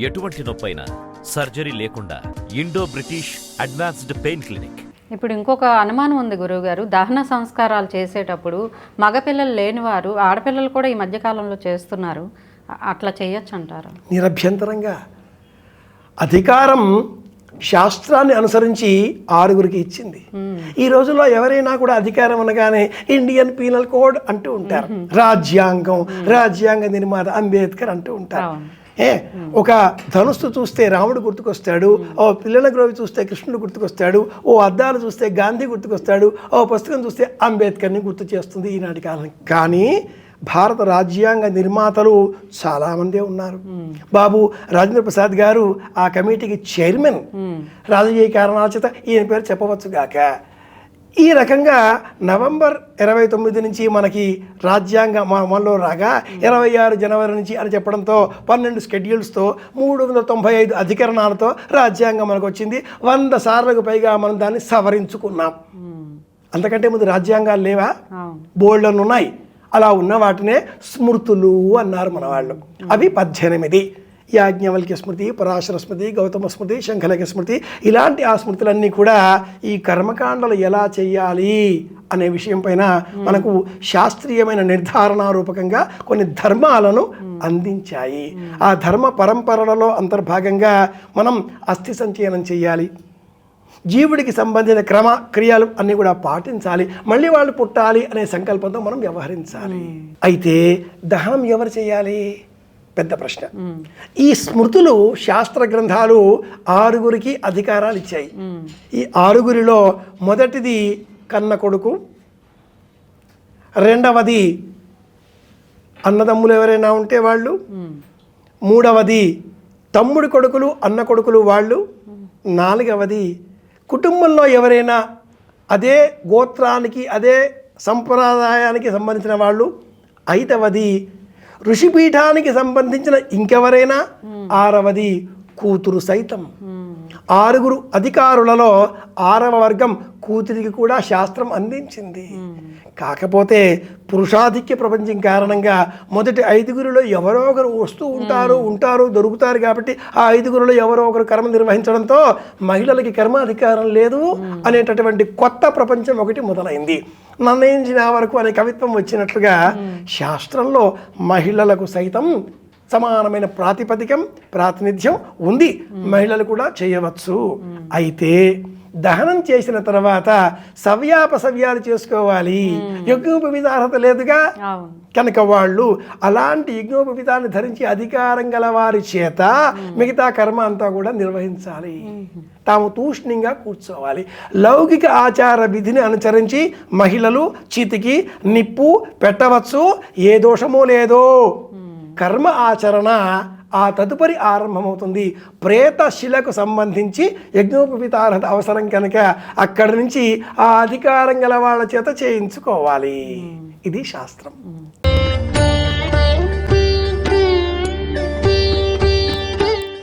ఎటువంటి నొప్పైనా సర్జరీ లేకుండా Indo British advanced pain clinic. ఇప్పుడు ఇంకొక అనుమానం ఉంది గురువుగారు. దహన సంస్కారాలు చేసేటప్పుడు మగపిల్లలు లేనివారు ఆడపిల్లలు కూడా ఈ మధ్యకాలంలో చేస్తున్నారు. అట్లా చేయొచ్చు అంటారు? నిరభ్యంతరంగా. అధికారం శాస్త్రాన్ని అనుసరించి ఆరుగురికి ఇచ్చింది. ఈ రోజుల్లో ఎవరైనా కూడా అధికారం అనగానే ఇండియన్ పీనల్ కోడ్ అంటూ ఉంటారు. రాజ్యాంగం రాజ్యాంగ నిర్మాత అంబేద్కర్ అంటూ ఉంటారు. ఏ ఒక ధనుస్సు చూస్తే రాముడు గుర్తుకొస్తాడు ఓ పిల్లల గ్రోవి చూస్తే కృష్ణుడు గుర్తుకొస్తాడు ఓ అద్దాలు చూస్తే గాంధీ గుర్తుకొస్తాడు ఓ పుస్తకం చూస్తే అంబేద్కర్ని గుర్తు చేస్తుంది ఈనాటి కాలం. కానీ భారత రాజ్యాంగ నిర్మాతలు చాలామందే ఉన్నారు. బాబు రాజేంద్ర ప్రసాద్ గారు ఆ కమిటీకి చైర్మన్. రాజకీయ కారణాల చేత ఈయన పేరు చెప్పవచ్చు గాక. ఈ రకంగా నవంబర్ ఇరవై తొమ్మిది నుంచి మనకి రాజ్యాంగ మనలో రాగా ఇరవై ఆరు జనవరి నుంచి అని చెప్పడంతో పన్నెండు స్కెడ్యూల్స్తో మూడు వందల తొంభై ఐదు అధికరణాలతో రాజ్యాంగం మనకు వచ్చింది. వంద సార్లకు పైగా మనం దాన్ని సవరించుకున్నాం. అంతకంటే ముందు రాజ్యాంగాలు లేవా? బోల్డన్ ఉన్నాయి అలా ఉన్న వాటినే స్మృతులు అన్నారు మన వాళ్ళు అవి పద్దెనిమిది. యాజ్ఞవల్క్య స్మృతి పరాశర స్మృతి గౌతమ స్మృతి శంఖలక స్మృతి ఇలాంటి ఆ స్మృతులన్నీ కూడా ఈ కర్మకాండలు ఎలా చేయాలి అనే విషయం పైన మనకు శాస్త్రీయమైన నిర్ధారణ రూపకంగా కొన్ని ధర్మాలను అందించాయి. ఆ ధర్మ పరంపరలలో అంతర్భాగంగా మనం అస్థి సంచయనం చేయాలి జీవుడికి సంబంధించిన క్రమ క్రియలు అన్ని కూడా పాటించాలి. మళ్ళీ వాళ్ళు పుట్టాలి అనే సంకల్పంతో మనం వ్యవహరించాలి. అయితే దహనం ఎవరు చేయాలి? పెద్ద ప్రశ్న. ఈ స్మృతులు శాస్త్ర గ్రంథాలు ఆరుగురికి అధికారాలు ఇచ్చాయి. ఈ ఆరుగురిలో మొదటిది కన్న కొడుకు రెండవది అన్నదమ్ములు ఎవరైనా ఉంటే వాళ్ళు మూడవది తమ్ముడి కొడుకులు అన్న కొడుకులు వాళ్ళు నాలుగవది కుటుంబంలో ఎవరైనా అదే గోత్రానికి అదే సంప్రదాయానికి సంబంధించిన వాళ్ళు ఐదవది ఋషిపీఠానికి సంబంధించిన ఇంకెవరైనా? ఆరవది కూతురు సైతం. ఆరుగురు అధికారులలో ఆరవ వర్గం కూతురికి కూడా శాస్త్రం అందించింది. కాకపోతే పురుషాధిక్య ప్రపంచం కారణంగా మొదటి ఐదుగురిలో ఎవరో ఒకరు వస్తూ ఉంటారు ఉంటారు దొరుకుతారు కాబట్టి ఆ ఐదుగురిలో ఎవరో ఒకరు కర్మ నిర్వహించడంతో మహిళలకి కర్మాధికారం లేదు అనేటటువంటి కొత్త ప్రపంచం ఒకటి మొదలైంది. నిర్ణయించిన వరకు అనే కవిత్వం వచ్చినట్లుగా శాస్త్రంలో మహిళలకు సైతం సమానమైన ప్రాతిపదికం ప్రాతినిధ్యం ఉంది. మహిళలు కూడా చేయవచ్చు. అయితే దహనం చేసిన తర్వాత సవ్యాపసవ్యాలు చేసుకోవాలి. యజ్ఞోపవిధ అర్హత లేదుగా? కనుక వాళ్ళు అలాంటి యజ్ఞోపవిధాన్ని ధరించి అధికారం గల వారి చేత మిగతా కర్మ అంతా కూడా నిర్వహించాలి. తాము తూష్ణంగా కూర్చోవాలి. లౌకిక ఆచార విధిని అనుసరించి మహిళలు చితికి నిప్పు పెట్టవచ్చు. ఏ దోషమో లేదో. కర్మ ఆచరణ ఆ తదుపరి ఆరంభమవుతుంది. ప్రేతశిలకు సంబంధించి యజ్ఞోపవితార్హత అవసరం కనుక అక్కడి నుంచి ఆ అధికారం గల వాళ్ళ చేత చేయించుకోవాలి. ఇది శాస్త్రం.